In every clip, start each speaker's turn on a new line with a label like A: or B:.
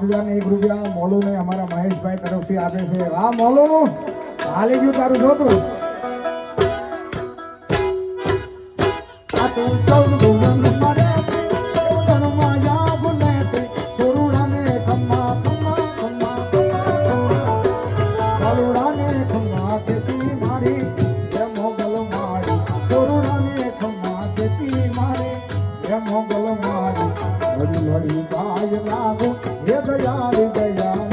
A: હજાર એક રૂપિયા મોલુ ને અમારા મહેશભાઈ તરફથી આપે છે. આ મોલુ! હાલી ગયું તારું જોતું આ તું વરી વરી કાય લાગો હે દયાળ દયા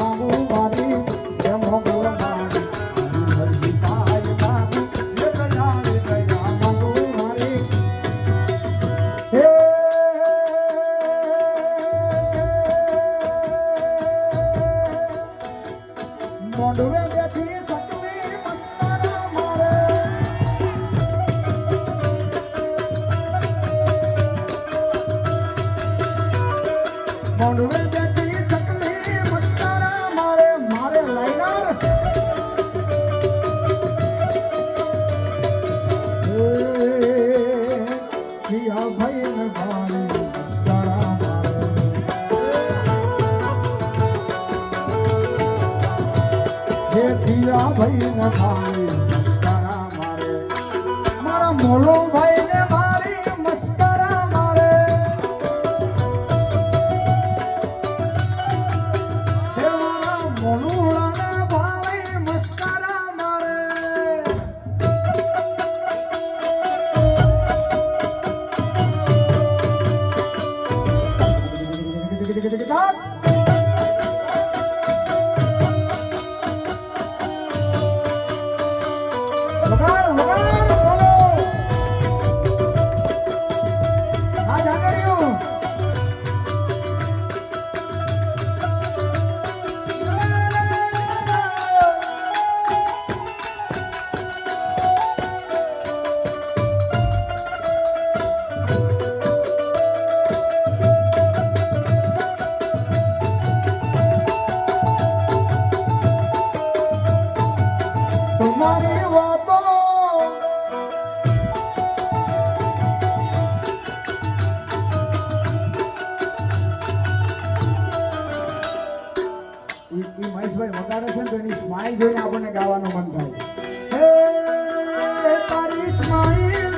A: હરેશભાઈ વગાડે છે ને તો એની સ્માઇલ જોઈને આપણને ગાવાનું મન થાય. હે તારી સ્માઇલ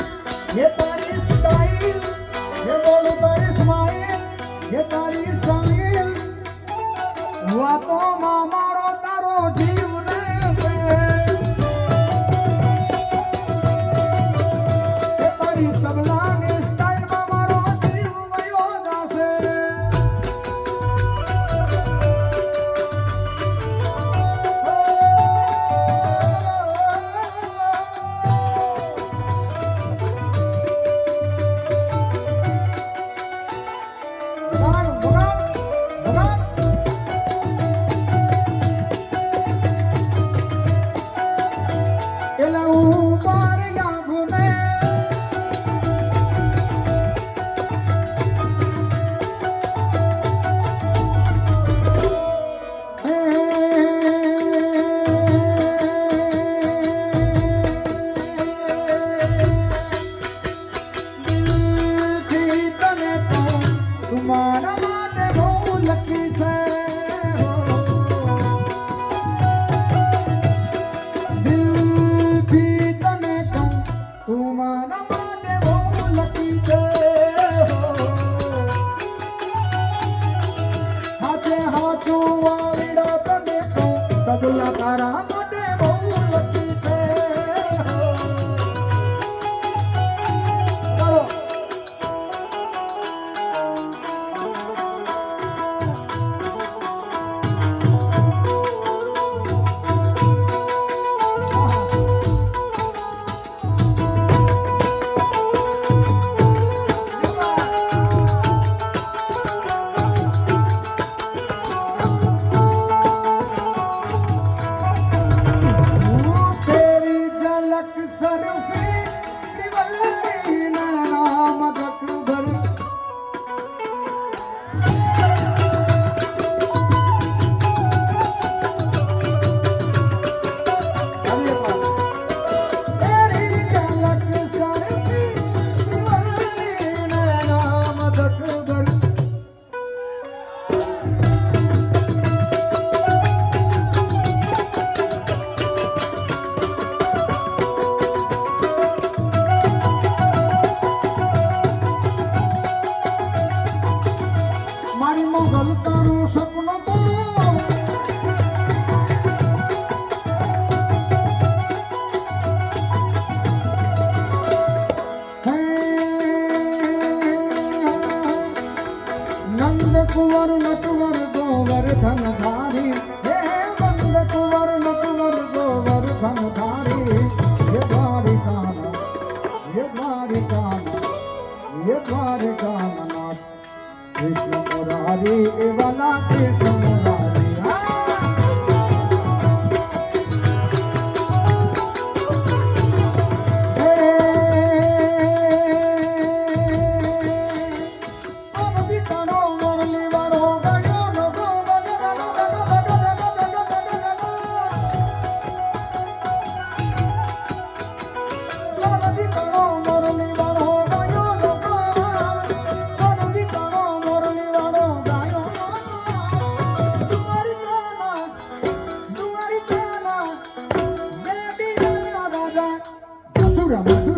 A: દ્વારકા કૃષ્ણ મુરારી એવા કૃષ્ણ